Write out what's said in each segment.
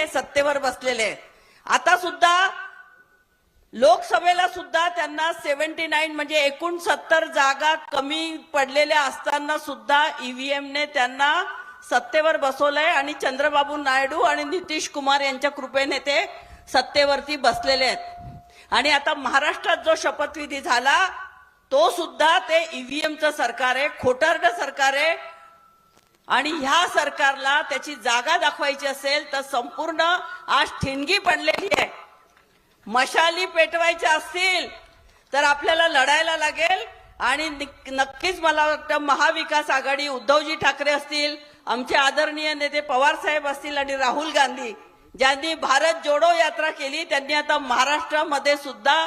हे सत्तेवर बसलेले आहेत. आता सुद्धा लोकसभेला सुद्धा त्यांना सेव्हन्टी नाईन म्हणजे एकूण सत्तर जागा कमी पडलेल्या असताना सुद्धा ईव्हीएमने त्यांना सत्तेवर बसवलंय आणि चंद्रबाबू नायडू आणि नितीश कुमार यांच्या कृपेने ते सत्तेवरती बसलेले आहेत. आणि आता महाराष्ट्रात जो शपथविधी झाला तो सुद्धा ते ईव्हीएमचं सरकार आहे खोटारड सरकार आहे. आणि ह्या सरकारला त्याची जागा दाखवायची असेल तर संपूर्ण आज ठिणगी पडलेली आहे. मशाली पेटवायच्या असतील तर आपल्याला लढायला लागेल आणि नक्कीच मला वाटतं महाविकास आघाडी उद्धवजी ठाकरे असतील आमचे आदरणीय नेते पवार साहेब असतील आणि राहुल गांधी ज्यांनी भारत जोडो यात्रा केली त्यांनी आता महाराष्ट्रामध्ये सुद्धा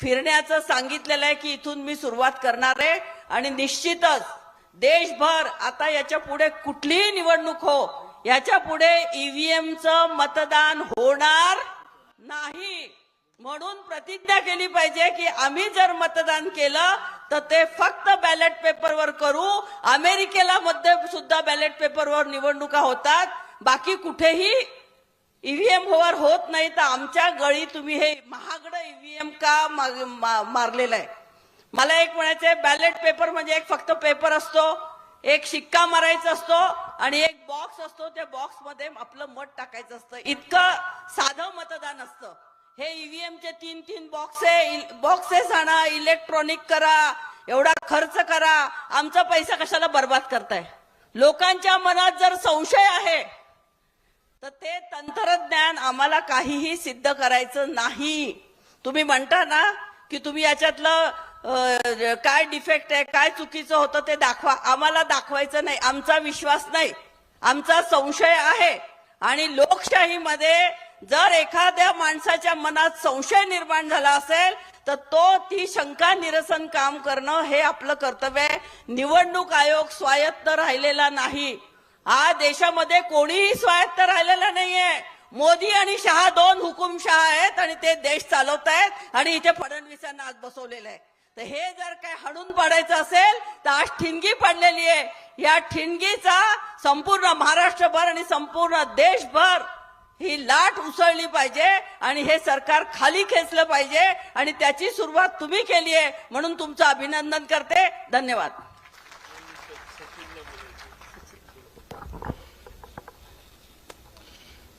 फिरण्याचं सांगितलेलं आहे की इथून मी सुरुवात करणार आहे. आणि निश्चितच देशभर आता याच्यापुढे कुठलीही निवडणूक हो याच्यापुढे ईव्हीएमचं मतदान होणार नाही. म्हणून प्रतिज्ञा केली पाहिजे की आम्ही जर मतदान केलं तर ते फक्त बॅलेट पेपरवर करू. अमेरिकेला मध्ये सुद्धा बॅलेट पेपरवर निवडणुका होतात. बाकी कुठेही ईव्हीएम वर होत नाही तर आमच्या गळी तुम्ही हे महागडं ईव्हीएम का मा- मारलेलं आहे? मला एक म्हणायचंय बॅलेट पेपर म्हणजे एक फक्त पेपर असतो एक शिक्का मारायचा असतो आणि एक बॉक्स असतो. त्या बॉक्समध्ये आपलं मत टाकायचं असतं. इतकं साधं मतदान असतं. हे ईव्हीएमचे तीन तीन बॉक्से बॉक्सेस आणा इलेक्ट्रॉनिक करा. एवढा खर्च करा. आमचा पैसा कशाला बर्बाद करताय? लोकांच्या मनात जर संशय आहे तर ते तंत्रज्ञान आम्हाला काहीही सिद्ध करायचं नाही. तुम्ही म्हणता ना की तुम्ही याच्यातलं काय डिफेक्ट आहे काय चुकीचं होतं ते दाखवा. आम्हाला दाखवायचं नाही. आमचा विश्वास नाही. आमचा संशय आहे. आणि लोकशाहीमध्ये जर एखाद्या माणसाच्या मनात संशय निर्माण झाला असेल तर तो ती शंका निरसन काम करणं हे आपलं कर्तव्य आहे. निवडणूक आयोग स्वायत्त राहिलेला नाही. हा देशामध्ये कोणीही स्वायत्त राहिलेला नाहीये. मोदी आणि शहा दोन हुकुमशहा आहेत आणि ते देश चालवत आहेत आणि इथे फडणवीसांना आज बसवलेलं आहे. तर हे जर काय हडून पाडायचं असेल तर आज ठिणगी पडलेली आहे. या ठिणगीचा संपूर्ण महाराष्ट्रभर आणि संपूर्ण देशभर ही लाट उसळली पाहिजे आणि हे सरकार खाली खेचलं पाहिजे आणि त्याची सुरुवात तुम्ही केली आहे म्हणून तुमचं अभिनंदन करते. धन्यवाद.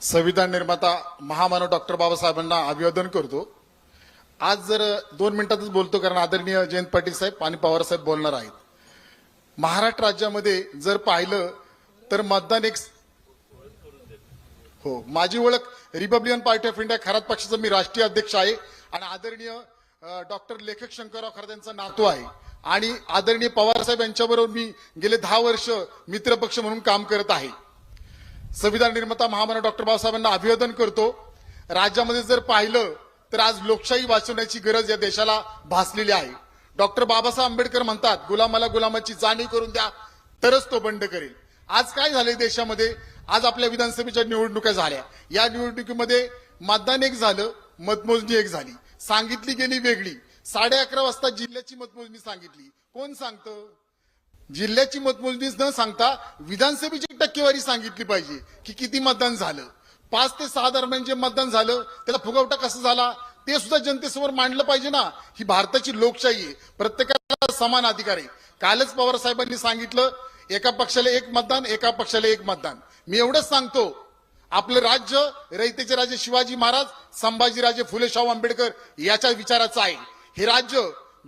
संविधान निर्माता महामानव डॉक्टर बाबासाहेबांना अभिवादन करतो. आज जर दोन मिनिटातच बोलतो कारण आदरणीय जयंत पाटील साहेब आणि पवारसाहेब बोलणार आहेत. महाराष्ट्र राज्यामध्ये जर पाहिलं तर मतदान एक हो माझी ओळख Republican party of India Kharat पक्षाचा मी राष्ट्रीय अध्यक्ष आहे आणि आदरणीय डॉक्टर लेखक शंकरराव खरात यांचा नातू आहे. आणि आदरणीय पवारसाहेब यांच्याबरोबर मी गेले दहा वर्ष मित्रपक्ष म्हणून काम करत आहे. संविधान निर्माता महामानव डॉक्टर बाबासाहेबांना अभिवादन करतो. राज्यामध्ये जर पाहिलं तर आज लोकशाही वाचवण्याची गरज या देशाला भासलेली आहे. डॉक्टर बाबासाहेब आंबेडकर म्हणतात गुलामाला गुलामाची जाणीव करून द्या तरच तो बंड करेल. आज काय झालंय देशामध्ये? आज आपल्या विधानसभेच्या निवडणुका झाल्या. या निवडणुकीमध्ये मतदान एक झालं मतमोजणी एक झाली. सांगितली गेली वेगळी. साडे अकरा वाजता जिल्ह्याची मतमोजणी सांगितली. कोण सांगतं? जिल्ह्याची मतमोजणीच न सांगता विधानसभेची टक्केवारी सांगितली पाहिजे की किती मतदान झालं. पाच ते सहा दरम्यान जे मतदान झालं त्याला फुगवटा कसा झाला ते सुद्धा जनतेसमोर मांडलं पाहिजे ना. ही भारताची लोकशाही आहे. प्रत्येकाला समान अधिकार आहे. कालच पवार साहेबांनी सांगितलं एका पक्षाला एक मतदान एका पक्षाला एक मतदान. मी एवढंच सांगतो आपलं राज्य रयतेचे राजे शिवाजी महाराज संभाजीराजे फुले शाहू आंबेडकर याच्या विचाराचं आहे. हे राज्य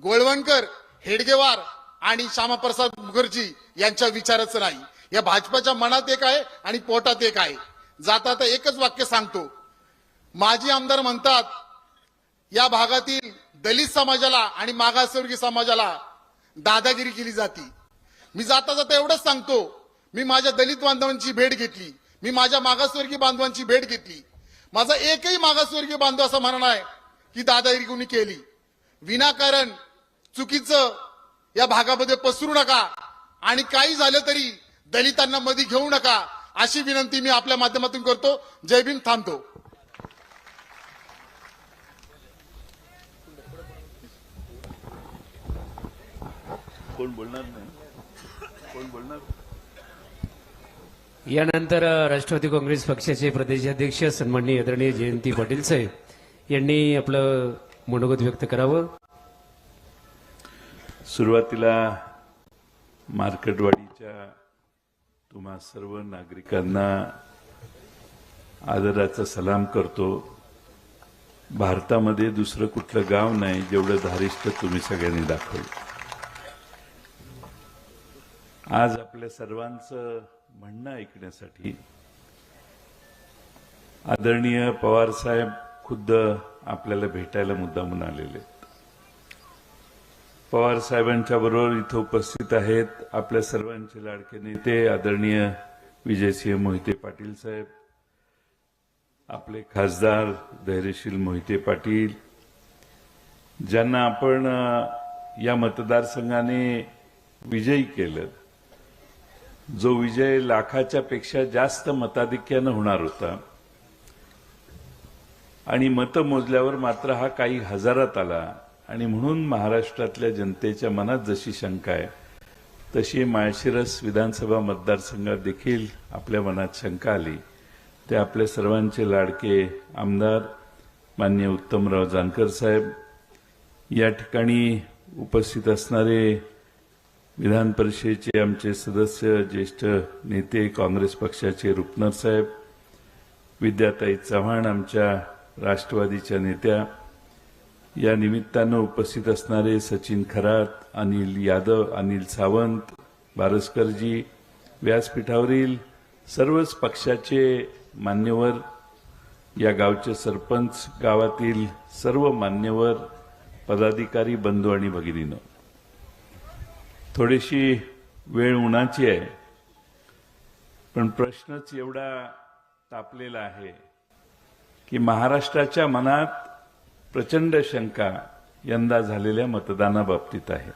गोळवणकर हेडगेवार आणि श्यामाप्रसाद मुखर्जी यांच्या विचाराचं नाही. या भाजपाच्या मनात एक आहे आणि पोटात एक आहे. जाता तर एकच वाक्य सांगतो. माजी आमदार म्हणतात या भागातील दलित समाजाला आणि मागासवर्गीय समाजाला दादागिरी केली जाती. मी जाता जाता एवढंच सांगतो मी माझ्या दलित बांधवांची भेट घेतली मी माझ्या मागासवर्गीय बांधवांची भेट घेतली. माझा एकही मागासवर्गीय बांधव असं म्हणणं आहे की दादागिरी कोणी केली. विनाकारण चुकीचं या भागामध्ये पसरू नका आणि काही झालं तरी दलितांना मध्ये घेऊ नका. अशी विनंती मी आपल्या माध्यमातून करतो. जय भीम थांबतो. कोण बोलणार नाही? कोण बोलणार? यानंतर राष्ट्रवादी काँग्रेस पक्षाचे प्रदेशाध्यक्ष सन्माननीय आदरणीय जयंती पाटील साहेब यांनी आपलं मनोगत व्यक्त करावं. सुरुवातीला मार्केटवाडीच्या तुम्हा सर्व नागरिकांना आदराचा सलाम करतो. भारतामध्ये दुसरं कुठलं गाव नाही जेवढं धारिष्ट तुम्ही सगळ्यांनी दाखवलं. आज आपल्या सर्वांचं म्हणणं ऐकण्यासाठी आदरणीय पवार साहेब खुद्द आपल्याला भेटायला मुद्दामून आलेले आहेत. पवार साहेबांच्या बरोबर इथं उपस्थित आहेत आपल्या सर्वांचे लाडके नेते आदरणीय विजयसिंह मोहिते पाटील साहेब आपले खासदार धैर्यशील मोहिते पाटील ज्यांना आपण या मतदारसंघाने विजयी केलं. जो विजय लाखाच्या पेक्षा जास्त मताधिक्यानं होणार होता आणि मतं मोजल्यावर मात्र हा काही हजारात आला. आणि म्हणून महाराष्ट्रातल्या जनतेच्या मनात जशी शंका आहे तशी माळशिरस विधानसभा मतदारसंघात देखील आपल्या मनात शंका आली. ते आपल्या सर्वांचे लाडके आमदार मान्य उत्तमराव जानकर साहेब या ठिकाणी उपस्थित असणारे विधान परिषदेचे आमचे सदस्य ज्येष्ठ नेते काँग्रेस पक्षाचे रुपनर साहेब विद्याताई चव्हाण आमच्या राष्ट्रवादीच्या नेत्या या निमित्तानं उपस्थित असणारे सचिन खरात अनिल यादव अनिल सावंत बारसकरजी व्यासपीठावरील सर्वच पक्षाचे मान्यवर या गावचे सरपंच गावातील सर्व मान्यवर पदाधिकारी बंधू आणि भगिनीनं. थोडीशी वेळ उन्हाची आहे पण प्रश्नच एवढा तापलेला आहे की महाराष्ट्राच्या मनात प्रचंड शंका यंदा झालेल्या मतदानाबाबतीत आहे.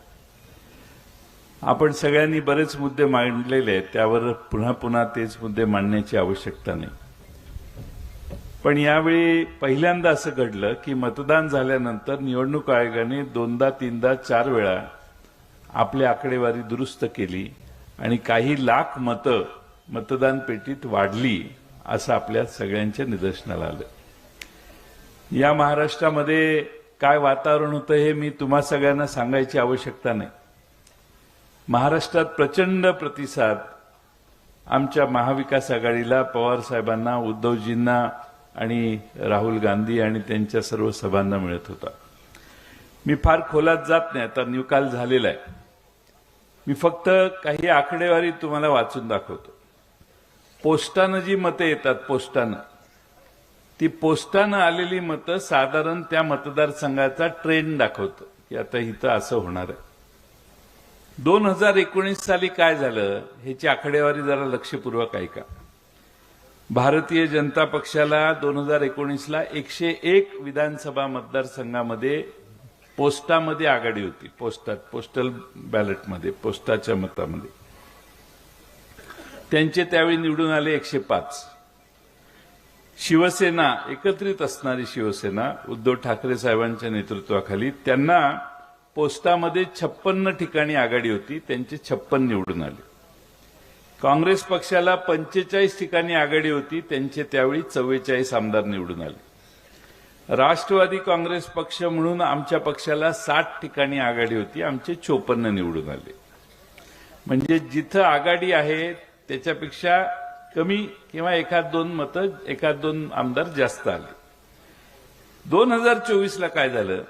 आपण सगळ्यांनी बरेच मुद्दे मांडलेले आहेत त्यावर पुन्हा पुन्हा तेच मुद्दे मांडण्याची आवश्यकता नाही. पण यावेळी पहिल्यांदा असं घडलं की मतदान झाल्यानंतर निवडणूक आयोगाने दोनदा तीनदा चार वेळा आपली आकडेवारी दुरुस्त केली आणि काही लाख मतं मतदान पेटीत वाढली असं आपल्या सगळ्यांच्या निदर्शनाला आलं. या महाराष्ट्रामध्ये काय वातावरण होतं हे मी तुम्हा सगळ्यांना सांगायची आवश्यकता नाही. महाराष्ट्रात प्रचंड प्रतिसाद आमच्या महाविकास आघाडीला पवार साहेबांना उद्धवजींना आणि राहुल गांधी आणि त्यांच्या सर्व सभांना मिळत होता. मी फार खोलात जात नाही आता निकाल झालेला आहे. मी फक्त काही आकडेवारी तुम्हाला वाचून दाखवतो. पोस्टानं जी मतं येतात पोस्टानं ती पोस्टानं आलेली मतं साधारण त्या मतदारसंघाचा ट्रेंड दाखवतं की आता इथं असं होणार आहे. दोन हजार एकोणीस साली काय झालं ह्याची आकडेवारी जरा लक्षपूर्वक ऐका. भारतीय जनता पक्षाला दोन हजार एकोणीसला एकशे एक विधानसभा मतदारसंघामध्ये पोस्टामध्ये आघाडी होती. पोस्टात पोस्टल बॅलेटमध्ये पोस्टाच्या मतामध्ये. त्यांचे त्यावेळी निवडून आले एकशे पाच. शिवसेना एकत्रित असणारी शिवसेना उद्धव ठाकरे साहेबांच्या नेतृत्वाखाली त्यांना पोस्टामध्ये छप्पन्न ठिकाणी आघाडी होती त्यांचे छप्पन निवडून आले. काँग्रेस पक्षाला पंचेचाळीस ठिकाणी आघाडी होती त्यांचे त्यावेळी चव्वेचाळीस आमदार निवडून आले. राष्ट्रवादी काँग्रेस पक्ष म्हणून आमच्या पक्षाला साठ ठिकाणी आघाडी होती आमचे चोपन्न निवडून आले. म्हणजे जिथं आघाडी आहे त्याच्यापेक्षा कमी किंवा एखाद दोन मतं एखाद दोन आमदार जास्त आले. दोन हजार चोवीसला काय झालं?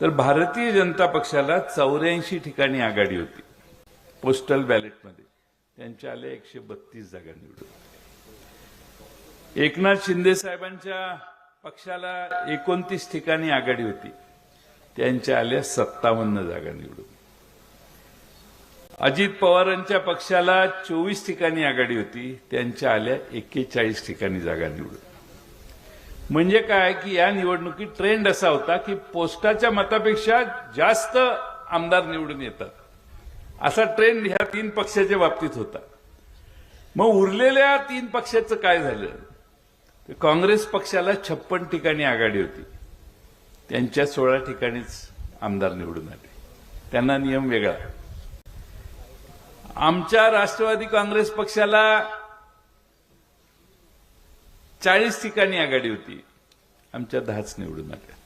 तर भारतीय जनता पक्षाला चौऱ्याऐंशी ठिकाणी आघाडी होती पोस्टल बॅलेटमध्ये त्यांच्या आल्या एकशे बत्तीस जागा निवडून. एकनाथ शिंदे साहेबांच्या पक्षाला एकोणतीस ठिकाणी आघाडी होती. त्यांच्या आल्या सत्तावन्न जागा निवडून. अजित पवारांच्या पक्षाला चोवीस ठिकाणी आघाडी होती त्यांच्या आल्या एक्केचाळीस ठिकाणी जागा निवडून. म्हणजे काय की या निवडणुकीत ट्रेंड असा होता की पोस्टाच्या मतापेक्षा जास्त आमदार निवडून येतात. असा ट्रेंड ह्या तीन पक्षाच्या बाबतीत होता. मग उरलेल्या तीन पक्षाचं काय झालं? काँग्रेस पक्षाला छप्पन ठिकाणी आघाडी होती. त्यांच्या सोळा ठिकाणीच आमदार निवडून आले. त्यांना नियम वेगळा. आमच्या राष्ट्रवादी काँग्रेस पक्षाला चाळीस ठिकाणी आघाडी होती. आमच्या दहाच निवडून आल्या.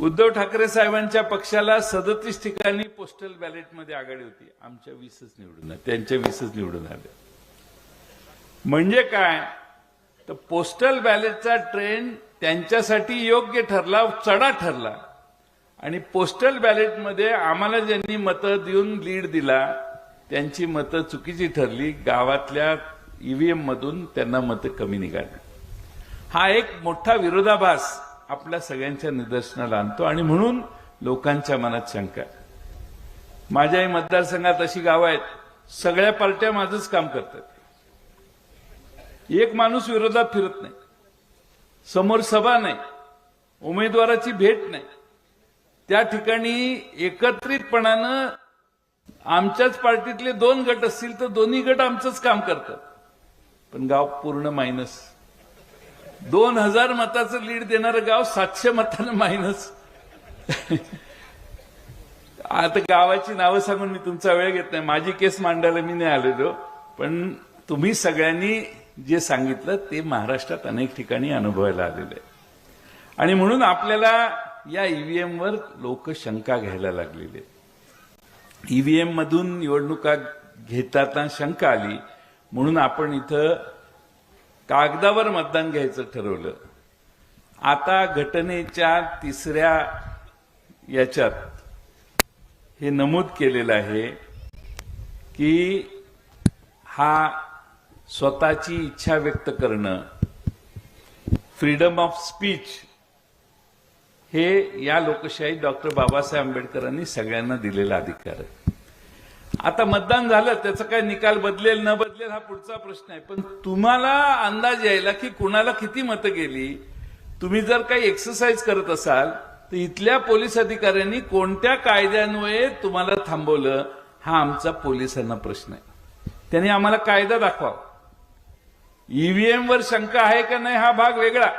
उद्धव ठाकरे साहेबांच्या पक्षाला सदतीस ठिकाणी पोस्टल बॅलेटमध्ये आघाडी होती. आमच्या वीसच निवडून आल्या. त्यांच्या वीसच निवडून आल्या. म्हणजे काय? तर पोस्टल बॅलेटचा ट्रेंड त्यांच्यासाठी योग्य ठरला चढा ठरला. आणि पोस्टल बॅलेटमध्ये आम्हाला ज्यांनी मतं देऊन लीड दिला त्यांची मतं चुकीची ठरली. गावातल्या ईव्हीएम मधून त्यांना मतं कमी निघाली. हा एक मोठा विरोधाभास आपल्या सगळ्यांच्या निदर्शनाला आणतो आणि म्हणून लोकांच्या मनात शंका. माझ्याही मतदारसंघात अशी गावं आहेत सगळ्या पार्ट्या माझंच काम करतात. एक माणूस विरोधात फिरत नाही. समोर सभा नाही. उमेदवाराची भेट नाही. त्या ठिकाणी एकत्रितपणानं आमच्याच पार्टीतले दोन गट असतील तर दोन्ही गट आमचंच काम करतात. पण गाव पूर्ण मायनस. दोन हजार मताचं लीड देणारं गाव सातशे मतानं मायनस. आता गावाची नावं सांगून मी तुमचा वेळ घेत नाही. माझी केस मांडायला मी नाही आलेलो. पण तुम्ही सगळ्यांनी जे सांगितलं ते महाराष्ट्रात अनेक ठिकाणी अनुभवायला आलेलं आहे. आणि म्हणून आपल्याला या ईव्हीएम वर लोक शंका घ्यायला लागलेले. ईव्हीएम मधून निवडणुका घेताना शंका आली. म्हणून आपण इथं कागदावर मतदान घ्यायचं ठरवलं. आता घटनेच्या तिसऱ्या याच्यात हे नमूद केलेलं आहे की हा स्वतःची इच्छा व्यक्त करणं फ्रीडम ऑफ स्पीच हे या लोकशाही डॉक्टर बाबासाहेब आंबेडकरांनी सगळ्यांना दिलेला अधिकार आहे. आता मतदान झालं त्याचा काय निकाल बदलेल न बदलेल हा पुढचा प्रश्न आहे. पण तुम्हाला अंदाज यायला की कुणाला किती मतं गेली? तुम्ही जर काही एक्सरसाइज करत असाल तर इथल्या पोलीस अधिकाऱ्यांनी कोणत्या कायद्यान्वये तुम्हाला थांबवलं हा आमचा पोलिसांना प्रश्न आहे. त्यांनी आम्हाला कायदा दाखवा. ईव्हीएम वर शंका आहे का नाही हा भाग वेगळा.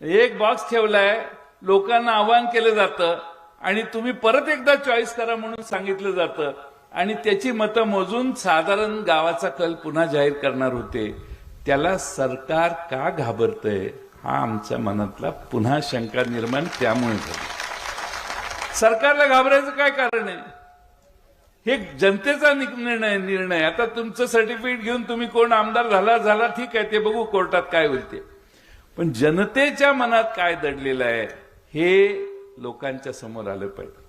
एक बॉक्स ठेवलाय लोकांना आवाहन केलं जातं आणि तुम्ही परत एकदा चॉईस करा म्हणून सांगितलं जातं. आणि त्याची मतं मोजून साधारण गावाचा कल पुन्हा जाहीर करणार होते. त्याला सरकार का घाबरतंय? हा आमच्या मनातला पुन्हा शंका निर्माण त्यामुळे झाली. सरकारला घाबरायचं काय कारण आहे? हे जनतेचा निर्णय निर्णय. आता तुमचं सर्टिफिकेट घेऊन तुम्ही कोण आमदार झाला झाला ठीक आहे ते बघू कोर्टात काय होईल ते. पण जनतेच्या मनात काय दडलेलं आहे? हे लोकांच्या समोर आलं पाहिजे.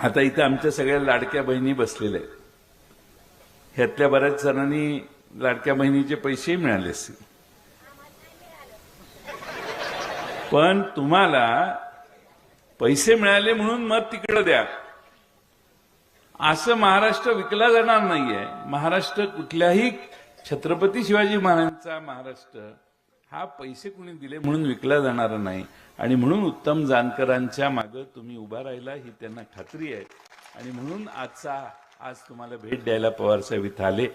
आता इथं आमच्या सगळ्या लाडक्या बहिणी बसलेल्या आहेत. ह्यातल्या बऱ्याच जणांनी लाडक्या बहिणीचे पैसेही मिळाले असतील. पण तुम्हाला पैसे मिळाले म्हणून मत तिकडं द्या. असं महाराष्ट्र विकला जाणार नाहीये. महाराष्ट्र कुठल्याही छत्रपती शिवाजी महाराजांचा महाराष्ट्र हा पैसे कुणी दिले म्हणून विकला जाणार नाही. आणि म्हणून उत्तम जानकरांच्या मागे तुम्ही उभा राहिला ही त्यांना खात्री आहे. आणि म्हणून आजचा आज तुम्हाला भेट द्यायला पवारसाहेब इथं आले.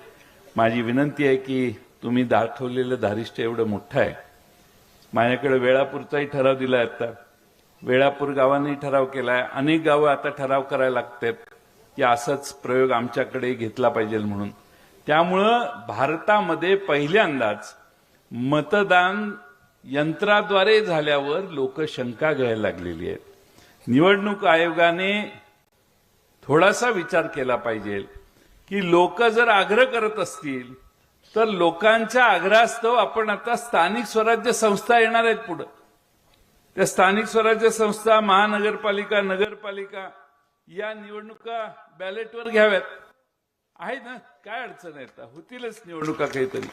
माझी विनंती आहे की तुम्ही दाखवलेलं धारिष्ट एवढं मोठं आहे. माझ्याकडे वेळापूरचाही ठराव दिलाय आता. वेळापूर गावांनी ठराव केलाय. अनेक गावं आता ठराव करायला लागतात की असाच प्रयोग आमच्याकडे घेतला पाहिजे म्हणून. त्यामुळं भारतामध्ये पहिल्यांदाच मतदान यंत्राद्वारे झाल्यावर लोक शंका घ्यायला लागलेली आहेत. निवडणूक आयोगाने थोडासा विचार केला पाहिजे की लोक जर आग्रह करत असतील तर लोकांच्या आग्रहास्तव आपण आता स्थानिक स्वराज्य संस्था येणार आहेत पुढं. त्या स्थानिक स्वराज्य संस्था महानगरपालिका नगरपालिका या निवडणुका बॅलेटवर घ्याव्यात. आहेत ना? काय अडचण आहे होतीलच निवडणुका काहीतरी.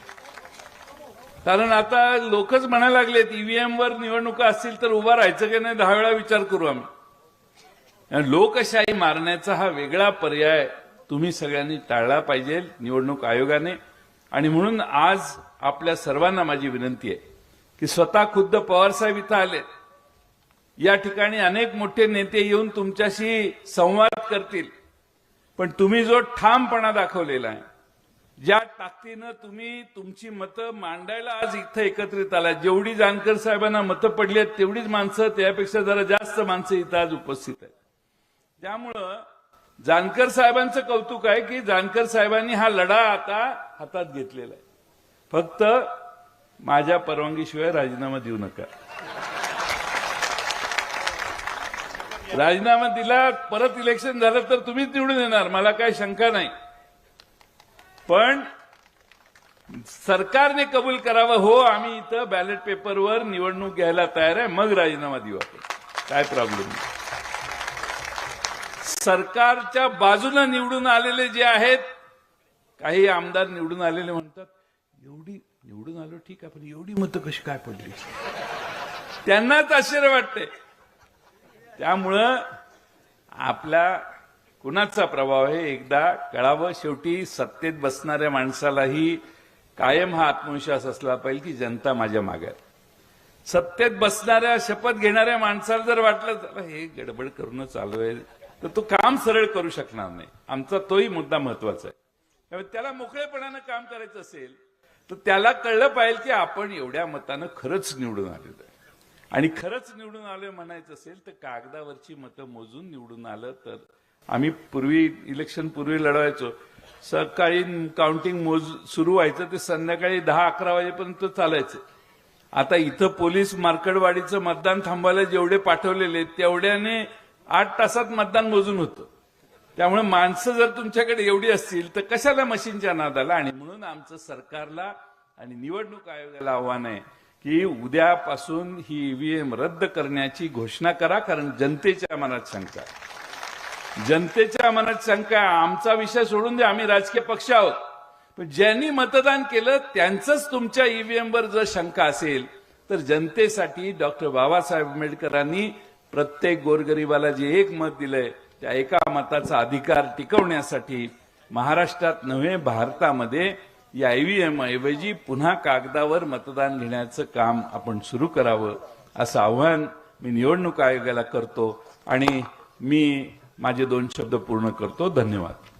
कारण आता लोकच म्हणायला लागलेत ईव्हीएम वर निवडणुका असतील तर उभा राहायचं की नाही दहा वेळा विचार करू आम्ही. लोकशाही मारण्याचा हा वेगळा पर्याय तुम्ही सगळ्यांनी टाळला पाहिजे निवडणूक आयोगाने. आणि म्हणून आज आपल्या सर्वांना माझी विनंती आहे की स्वतः खुद्द पवारसाहेब इथं आले. या ठिकाणी अनेक मोठे नेते येऊन तुमच्याशी संवाद करतील. पण तुम्ही जो ठामपणा दाखवलेला आहे ज्या ताकदीनं तुम्ही तुमची मतं मांडायला आज इथं एकत्रित आला जेवढी जानकर साहेबांना मतं पडली आहेत तेवढीच माणसं त्यापेक्षा जरा जास्त माणसं इथं आज उपस्थित आहेत. त्यामुळं जानकर साहेबांचं कौतुक आहे की जानकर साहेबांनी हा लढा आता हातात घेतलेला आहे. फक्त माझ्या परवानगीशिवाय राजीनामा देऊ नका. राजीनामा दिला परत इलेक्शन झालं तर तुम्हीच निवडून येणार मला काही शंका नाही. पण सरकारने कबूल करावं. हो आम्ही इथं बॅलेट पेपरवर निवडणूक घ्यायला तयार आहे. मग राजीनामा देऊ आपण. काय प्रॉब्लेम नाही. सरकारच्या बाजूने निवडून आलेले जे आहेत काही आमदार निवडून आलेले म्हणतात एवढी निवडून आलो ठीक आहे पण एवढी मतं कशी काय पडली? त्यांनाच आश्चर्य वाटते त्यामुळं आपल्या कुणाचा प्रभाव आहे. एकदा कळावं शेवटी सत्तेत बसणाऱ्या माणसालाही कायम हा आत्मविश्वास असला पाहिजे की जनता माझ्या मागे सत्तेत बसणाऱ्या शपथ घेणाऱ्या माणसाला जर वाटलं तर हे गडबड करून चालू आहे तर तो काम सरळ करू शकणार नाही. आमचा तोही मुद्दा महत्त्वाचा आहे. त्यामुळे त्याला मोकळेपणानं काम करायचं असेल तर त्याला कळलं पाहिजे की आपण एवढ्या मतानं खरंच निवडून आलेलो आहे. आणि खरंच निवडून आलं म्हणायचं असेल तर कागदावरची मतं मोजून निवडून आलं तर आम्ही पूर्वी इलेक्शन पूर्वी लढवायचो. सकाळी काउंटिंग मोज सुरू व्हायचं ते संध्याकाळी दहा अकरा वाजेपर्यंत चालायचं. आता इथं पोलीस मार्कडवाडीचं मतदान थांबवायला जेवढे पाठवलेले तेवढ्याने आठ तासात मतदान मोजून होतं. त्यामुळे माणसं जर तुमच्याकडे एवढी असतील तर कशाला मशीनच्या नादाला? आणि म्हणून आमचं सरकारला आणि निवडणूक आयोगाला आव्हान आहे की उद्यापासून ही ईव्हीएम रद्द करण्याची घोषणा करा कारण जनतेच्या मनात शंका आहे. जनतेच्या मनात शंका आमचा विषय सोडून द्या आम्ही राजकीय पक्ष आहोत. पण ज्यांनी मतदान केलं त्यांचंच तुमच्या ईव्हीएमवर जर शंका असेल तर जनतेसाठी डॉक्टर बाबासाहेब आंबेडकरांनी प्रत्येक गोरगरिबाला जे एक मत दिलंय त्या एका मताचा अधिकार टिकवण्यासाठी महाराष्ट्रात नव्हे भारतामध्ये या ईव्हीएम ऐवजी पुन्हा कागदावर मतदान घेण्याचं काम आपण सुरू करावं असं आव्हान मी निवडणूक आयोगाला करतो. आणि मी माझे दोन शब्द पूर्ण करतो. धन्यवाद.